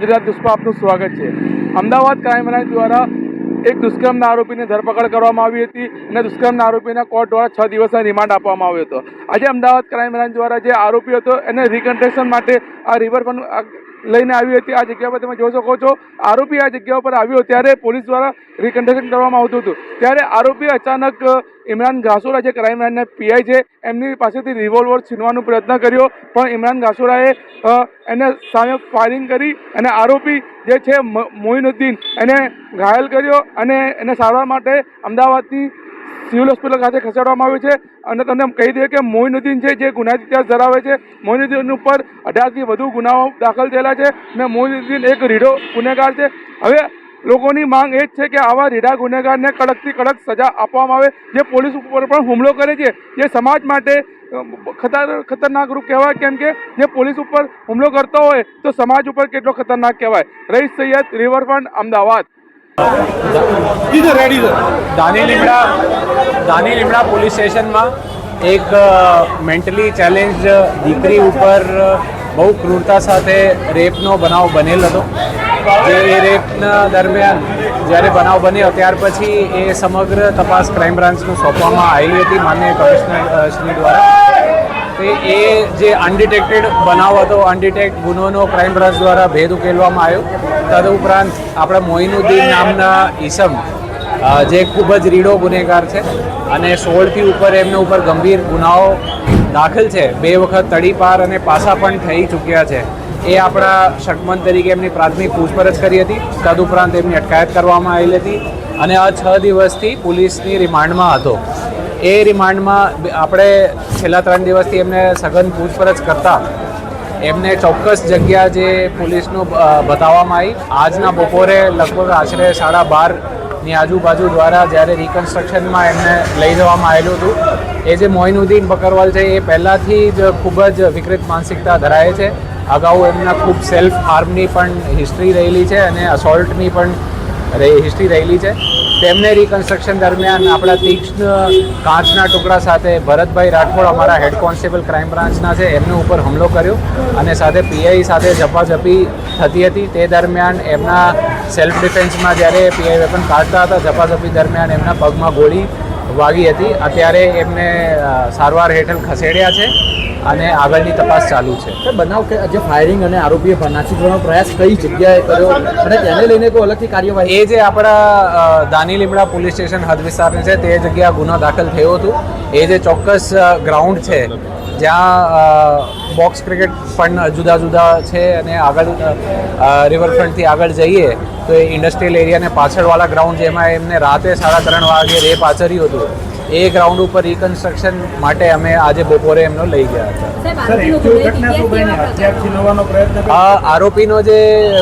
ગુજરાત ન્યૂઝમાં આપનું સ્વાગત છે. અમદાવાદ ક્રાઇમ બ્રાન્ચ દ્વારા એક દુષ્કર્મના આરોપીની ધરપકડ કરવામાં આવી હતી અને દુષ્કર્મના આરોપીના કોર્ટ દ્વારા છ દિવસના રિમાન્ડ આપવામાં આવ્યો હતો. આજે અમદાવાદ ક્રાઇમ બ્રાન્ચ દ્વારા જે આરોપી હતો એને રિકન્સ્ટ્રક્શન માટે આ રિવરફ્રન્ટ લઈને આવી હતી. આ જગ્યા પર તમે જોઈ શકો છો, આરોપી આ જગ્યા પર આવ્યો ત્યારે પોલીસ દ્વારા રિકન્સ્ટ્રક્શન કરવામાં આવતું હતું. ત્યારે આરોપી અચાનક ઇમરાન ઘાસોરા જે ક્રાઇમ બ્રાન્ચના પીઆઈ છે, એમની પાસેથી રિવોલ્વર છીનવાનો પ્રયત્ન કર્યો. પણ ઇમરાન ઘાસોરાએ એને સામે ફાયરિંગ કરી અને આરોપી જે છે મોઇનુદ્દીન, એને ઘાયલ કર્યો અને એને સારવાર માટે અમદાવાદની સિવિલ હોસ્પિટલ ખાતે ખસેડવામાં આવ્યું છે અને તમને કહી દઈએ કે મોઇનુદ્દીન છે, જે ગુનાહિત ઇતિહાસ ધરાવે છે. મોઇનુદ્દીન ઉપર અઢારથી વધુ ગુનાઓ દાખલ થયેલા છે અને મોઇનુદ્દીન એક રીઢો ગુનેગાર છે. હવે લોકોની માંગ એ જ છે કે આવા રીઢા ગુનેગારને કડકથી કડક સજા આપવામાં આવે. જે પોલીસ ઉપર પણ હુમલો કરે છે. જે સમાજ માટે ખતર, ખતરનાક રૂપ કહેવાય. કેમ કે જે પોલીસ ઉપર હુમલો કરતો હોય તો સમાજ ઉપર કેટલો ખતરનાક કહેવાય. રઈસ સૈયદ રિવરફ્રન્ટ અમદાવાદ. દાની લીમડા દાની લીમડા પોલીસ સ્ટેશનમાં એક મેન્ટલી ચેલેન્જ દીકરી ઉપર બહુ ક્રૂરતા સાથે રેપનો બનાવ બનેલ હતો જે એ રેપના દરમિયાન જ્યારે બનાવ બન્યો ત્યાર પછી એ સમગ્ર તપાસ ક્રાઇમ બ્રાન્ચનું સોંપવામાં આવેલી હતી માન્ય કમિશનર શ્રી દ્વારા તે એ જે અનડિટેક્ટેડ બનાવ હતો અનડિટેક્ટ ગુનોનો ક્રાઇમ બ્રાન્ચ દ્વારા ભેદ ઉકેલવામાં આવ્યો. તદુપરાંત આપણા મોઇનુદ્દીન નામના ઈસમ જે ખૂબ જ રીડો ગુનેગાર છે અને સોળથી ઉપર એમના ઉપર ગંભીર ગુનાઓ દાખલ છે, બે વખત તડીપાર અને પાસા પણ થઈ ચૂક્યા છે. એ આપણા શકમન તરીકે એમની પ્રાથમિક પૂછપરછ કરી હતી. તદુપરાંત એમની અટકાયત કરવામાં આવેલી હતી અને આ છ દિવસથી પોલીસની રિમાન્ડમાં હતો. એ રિમાન્ડમાં આપણે છેલ્લા ત્રણ દિવસથી એમને સઘન પૂછપરછ કરતા એમને ચોક્કસ જગ્યા જે પોલીસનું બતાવવામાં આવી. આજના બપોરે લગભગ આશરે સાડા બારની આજુબાજુ દ્વારા જ્યારે રિકન્સ્ટ્રક્શનમાં એમને લઈ જવામાં આવેલું હતું. એ જે મોઇનુદ્દીન બકરવાલ છે, એ પહેલાંથી જ ખૂબ જ વિકૃત માનસિકતા ધરાવે છે. અગાઉ એમના ખૂબ સેલ્ફ હાર્મની પણ હિસ્ટ્રી રહેલી છે અને અસોલ્ટની પણ હિસ્ટ્રી રહેલી છે. તેમને રિકન્સ્ટ્રક્શન દરમિયાન આપણા તીક્ષ્ણ કાચના ટુકડા સાથે ભરતભાઈ રાઠોડ અમારા હેડ કોન્સ્ટેબલ ક્રાઇમ બ્રાન્ચના છે, એમને ઉપર હુમલો કર્યો અને સાથે પીઆઈ સાથે ઝપાઝપી થતી હતી. તે દરમિયાન એમના સેલ્ફ ડિફેન્સમાં જ્યારે પીઆઈ વેપન કાઢતા હતા, ઝપાઝપી દરમિયાન એમના પગમાં ગોળી વાગી હતી. અત્યારે એમને સારવાર હેઠળ ખસેડ્યા છે અને આગળની તપાસ ચાલુ છે. બનાવ કે જે ફાયરિંગ અને આરોપીએ નાસી કરવાનો પ્રયાસ કઈ જગ્યાએ કર્યો અને તેને લઈને કોઈ અલગથી કાર્યવાહી? એ જે આપણા દાની લીમડા પોલીસ સ્ટેશન હદ વિસ્તારની છે તે જગ્યા ગુનો દાખલ થયો હતો. એ જે ચોક્કસ ગ્રાઉન્ડ છે જ્યાં બોક્સ ક્રિકેટ પણ જુદા જુદા છે અને આગળ રિવરફ્રન્ટથી આગળ જઈએ તો એ ઇન્ડસ્ટ્રીયલ એરિયાને પાછળવાળા ગ્રાઉન્ડ જેમાં એમને રાતે સાડા ત્રણ વાગે રેપ આચર્યું હતું એ ગ્રાઉન્ડ ઉપર રિકન્સ્ટ્રક્શન માટે અમે આજે બપોરે એમનો લઈ ગયા હતા. આરોપીનો જે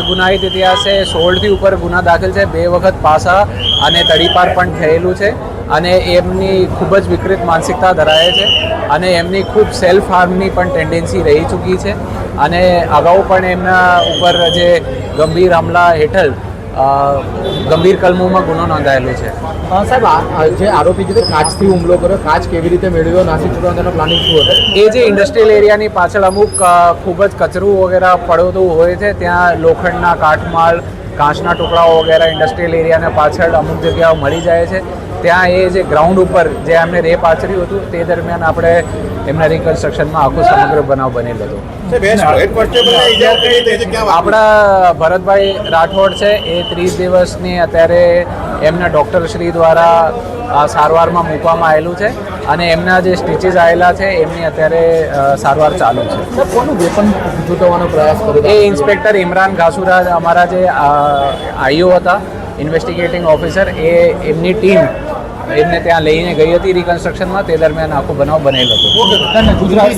ગુનાહિત ઇતિહાસ છે સોળથી ઉપર ગુના દાખલ છે બે વખત પાસા અને તડીપાર પણ થયેલું છે. અને એમની ખૂબ જ વિકૃત માનસિકતા ધરાવે છે અને એમની ખૂબ સેલ્ફ હાર્મની પણ ટેન્ડન્સી રહી ચૂકી છે. અને અગાઉ પણ એમના ઉપર જે ગંભીર હમલા હેઠળ ગંભીર કલમોમાં ગુનો નોંધાયેલો છે. સાહેબ જે આરોપી છે કાચથી હુમલો કર્યો. કાચ કેવી રીતે મેળવ્યો? નાસી છૂટવાનો તેનો પ્લાનિંગ શું હતો? એ જે ઇન્ડસ્ટ્રીયલ એરિયાની પાછળ અમુક ખૂબ જ કચરું વગેરે પડતું હોય છે ત્યાં લોખંડના કાટમાળ કાચના ટુકડાઓ વગેરે ઇન્ડસ્ટ્રીયલ એરિયાને પાછળ અમુક જગ્યાઓ મળી જાય છે. ત્યાં એ જે ગ્રાઉન્ડ ઉપર જે એમને રેપ આચર્યું હતું તે દરમિયાન આપણે એમના રિકન્સ્ટ્રક્શનમાં આખો સમગ્ર બનાવ બનેલો હતો. આપણા ભરતભાઈ રાઠોડ છે એ ત્રીસ દિવસની અત્યારે એમના ડૉક્ટર શ્રી દ્વારા સારવારમાં મૂકવામાં આવેલું છે અને એમના જે સ્ટીચીસ આવેલા છે એમની અત્યારે સારવાર ચાલુ છે. કોનું વેપન જૂટવવાનો પ્રયાસ કર્યો? એ ઇન્સ્પેક્ટર ઇમરાન ઘાસુરા અમારા જે આઈઓ હતા ઇન્વેસ્ટિગેટિંગ ઓફિસર એ એમની ટીમ એમને ત્યાં લઈને ગઈ હતી રિકન્સ્ટ્રક્શનમાં તે દરમિયાન આખો બનાવ બનેલો હતો. ગુજરાત